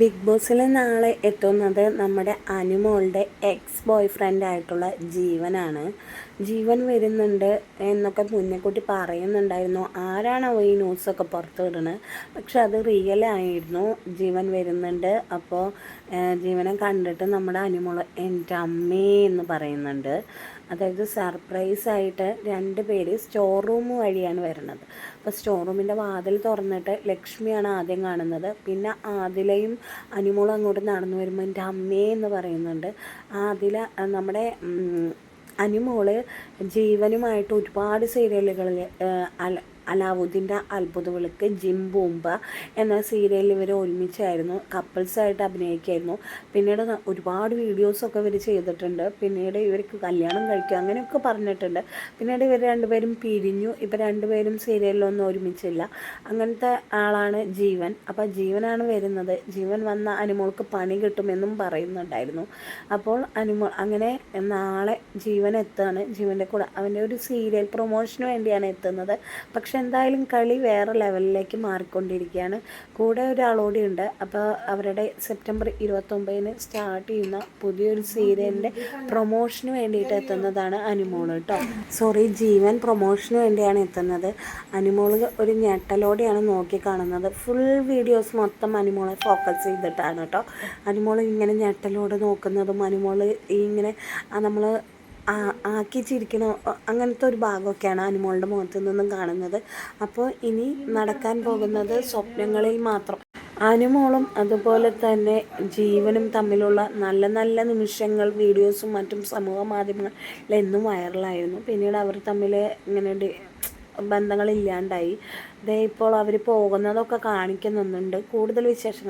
Big ബോസിൽ നാളെ എത്തുന്നത് നമ്മുടെ അനുമോളുടെ എക്സ് ബോയ് ഫ്രണ്ട് ആയിട്ടുള്ള ജീവനാണ്. ജീവൻ വരുന്നുണ്ട് എന്നൊക്കെ മുന്നേക്കൂട്ടി പറയുന്നുണ്ടായിരുന്നു. ആരാണോ ഈ ന്യൂസൊക്കെ പുറത്തു വിടുന്നത് പക്ഷെ അത് റിയൽ ആയിരുന്നു. ജീവൻ വരുന്നുണ്ട്. അപ്പോൾ ജീവനെ കണ്ടിട്ട് നമ്മുടെ അനുമോൾ എന്റെ അമ്മേ എന്ന് പറയുന്നുണ്ട്. അതായത് സർപ്രൈസ് ആയിട്ട് രണ്ട് പേര് സ്റ്റോർ റൂം വഴിയാണ് വരുന്നത്. അപ്പോൾ സ്റ്റോർ റൂമിന്റെ വാതിൽ തുറന്നിട്ട് ലക്ഷ്മിയാണ് ആദ്യം കാണുന്നത്. പിന്നെ ആദിലയും അനുമോളും അങ്ങോട്ട് നടന്നു വരുമ്പോൾ എന്റെ അമ്മേ എന്ന് പറയുന്നുണ്ട്. ആദില നമ്മുടെ അനുമോൾ ജീവനുമായിട്ട് ഒരുപാട് സീരിയലുകളിൽ അല അലാവുദ്ദീന്റെ അത്ഭുത വിളക്ക് ജിം ബൂമ്പ എന്ന സീരിയലിൽ ഇവർ ഒരുമിച്ചായിരുന്നു കപ്പിൾസായിട്ട് അഭിനയിക്കായിരുന്നു. പിന്നീട് ഒരുപാട് വീഡിയോസൊക്കെ ഇവർ ചെയ്തിട്ടുണ്ട്. പിന്നീട് ഇവർക്ക് കല്യാണം കഴിക്കുക അങ്ങനെയൊക്കെ പറഞ്ഞിട്ടുണ്ട്. പിന്നീട് ഇവർ രണ്ടുപേരും പിരിഞ്ഞു. ഇപ്പം രണ്ടുപേരും സീരിയലിലൊന്നും ഒരുമിച്ചില്ല. അങ്ങനത്തെ ആളാണ് ജീവൻ. അപ്പോൾ ജീവനാണ് വരുന്നത്. ജീവൻ വന്ന അനുമോൾക്ക് പണി കിട്ടുമെന്നും പറയുന്നുണ്ടായിരുന്നു. അപ്പോൾ അനുമോൾ അങ്ങനെ നാളെ ജീവൻ എത്തുകയാണ് ജീവന്റെ കൂടെ അവന്റെ ഒരു സീരിയൽ പ്രൊമോഷന് വേണ്ടിയാണ് എത്തുന്നത്. പക്ഷെ പക്ഷെ എന്തായാലും കളി വേറെ ലെവലിലേക്ക് മാറിക്കൊണ്ടിരിക്കുകയാണ്. കൂടെ ഒരാളോടെ ഉണ്ട്. അപ്പോൾ അവരുടെ സെപ്റ്റംബർ ഇരുപത്തൊമ്പതിന് സ്റ്റാർട്ട് ചെയ്യുന്ന പുതിയൊരു സീരിയലിന്റെ പ്രൊമോഷന് വേണ്ടിയിട്ട് എത്തുന്നതാണ് അനുമോൾ കേട്ടോ. സോറി ജീവൻ പ്രൊമോഷന് വേണ്ടിയാണ് എത്തുന്നത്. അനുമോൾ ഒരു ഞെട്ടലോടെയാണ് നോക്കി കാണുന്നത്. ഫുൾ വീഡിയോസ് മൊത്തം അനുമോളെ ഫോക്കസ് ചെയ്തിട്ടാണ് കേട്ടോ. അനുമോൾ ഇങ്ങനെ ഞെട്ടലോടെ നോക്കുന്നതും അനുമോൾ ഇങ്ങനെ നമ്മൾ ആക്കി ചിരിക്കണ അങ്ങനത്തെ ഒരു ഭാഗമൊക്കെയാണ് അനുമോളുടെ മുഖത്തു നിന്നും കാണുന്നത്. അപ്പോൾ ഇനി നടക്കാൻ പോകുന്നത് സ്വപ്നങ്ങളിൽ മാത്രം. അനുമോളും അതുപോലെ തന്നെ ജീവനും തമ്മിലുള്ള നല്ല നല്ല നിമിഷങ്ങൾ വീഡിയോസും മറ്റും സമൂഹ മാധ്യമങ്ങളിൽ എന്നും വൈറലായിരുന്നു. പിന്നീട് അവർ തമ്മിൽ ഇങ്ങനെ ബന്ധങ്ങളില്ലാണ്ടായി ഇതേ ഇപ്പോൾ അവർ പോകുന്നതൊക്കെ കാണിക്കുന്നുണ്ട്. കൂടുതൽ വിശേഷങ്ങൾ